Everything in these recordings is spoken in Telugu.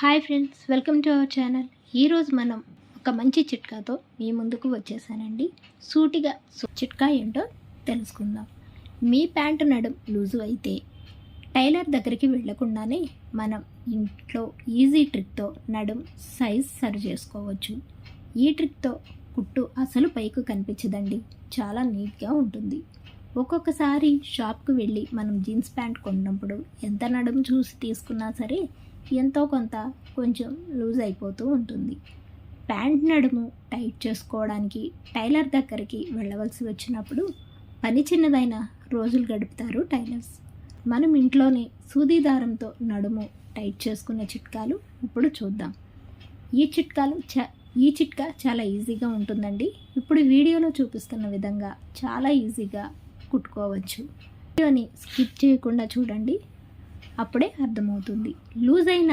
Hi friends welcome to our channel. ఈరోజు మనం ఒక మంచి చిట్కాతో మీ ముందుకు వచ్చేసానండి. సూటిగా చిట్కా ఏంటో తెలుసుకుందాం. మీ ప్యాంటు నడుం లూజు అయితే టైలర్ దగ్గరికి వెళ్ళకుండానే మనం ఇంట్లో ఈజీ ట్రిక్తో నడుం సైజ్ సరి చేసుకోవచ్చు. ఈ ట్రిక్తో కుట్టు అసలు పైకి కనిపించదండి. చాలా నీట్గా ఉంటుంది. ఒక్కొక్కసారి షాప్కి వెళ్ళి మనం జీన్స్ ప్యాంట్ కొన్నప్పుడు ఎంత నడుం చూసి తీసుకున్నా సరే ఎంతో కొంత కొంచెం లూజ్ అయిపోతూ ఉంటుంది. ప్యాంట్ నడుము టైట్ చేసుకోవడానికి టైలర్ దగ్గరికి వెళ్ళవలసి వచ్చినప్పుడు పని చిన్నదైన రోజులు గడుపుతారు టైలర్స్. మనం ఇంట్లోనే సూది దారంతో నడుము టైట్ చేసుకునే చిట్కాలు ఇప్పుడు చూద్దాం. ఈ చిట్కాలు చ ఈ చిట్కా చాలా ఈజీగా ఉంటుందండి. ఇప్పుడు వీడియోలో చూపిస్తున్న విధంగా చాలా ఈజీగా కుట్టుకోవచ్చు. వీడియోని స్కిప్ చేయకుండా చూడండి. అప్పుడే అర్థమవుతుంది. లూజ్ అయిన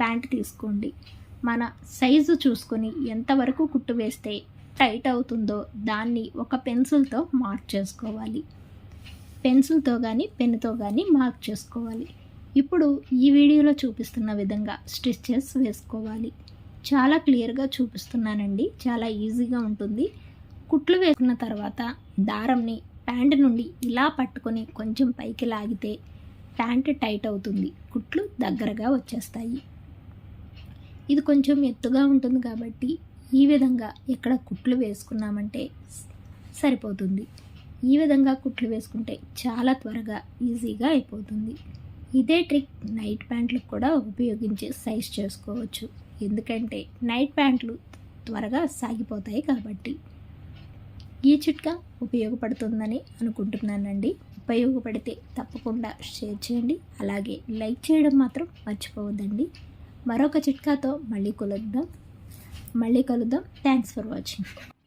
ప్యాంట్ తీసుకోండి. మన సైజు చూసుకొని ఎంతవరకు కుట్టు వేస్తే టైట్ అవుతుందో దాన్ని ఒక పెన్సిల్తో మార్క్ చేసుకోవాలి. పెన్సిల్తో కానీ పెన్నుతో కానీ మార్క్ చేసుకోవాలి. ఇప్పుడు ఈ వీడియోలో చూపిస్తున్న విధంగా స్టిచ్చెస్ వేసుకోవాలి. చాలా క్లియర్గా చూపిస్తున్నానండి. చాలా ఈజీగా ఉంటుంది. కుట్లు వేసుకున్న తర్వాత దారంని ప్యాంట్ నుండి ఇలా పట్టుకొని కొంచెం పైకి లాగితే ప్యాంట్ టైట్ అవుతుంది. కుట్లు దగ్గరగా వచ్చేస్తాయి. ఇది కొంచెం ఎత్తుగా ఉంటుంది కాబట్టి ఈ విధంగా ఎక్కడ కుట్లు వేసుకున్నామంటే సరిపోతుంది. ఈ విధంగా కుట్లు వేసుకుంటే చాలా త్వరగా ఈజీగా అయిపోతుంది. ఇదే ట్రిక్ నైట్ ప్యాంట్లకు కూడా ఉపయోగించి సైజ్ చేసుకోవచ్చు. ఎందుకంటే నైట్ ప్యాంట్లు త్వరగా సాగిపోతాయి కాబట్టి ఈ చిట్కా ఉపయోగపడుతుందని అనుకుంటున్నానండి. ఉపయోగపడితే తప్పకుండా షేర్ చేయండి. అలాగే లైక్ చేయడం మాత్రం మర్చిపోవద్దండి. మరొక చిట్కాతో మళ్ళీ కలుద్దాం. మళ్ళీ కలుద్దాం. Thanks for watching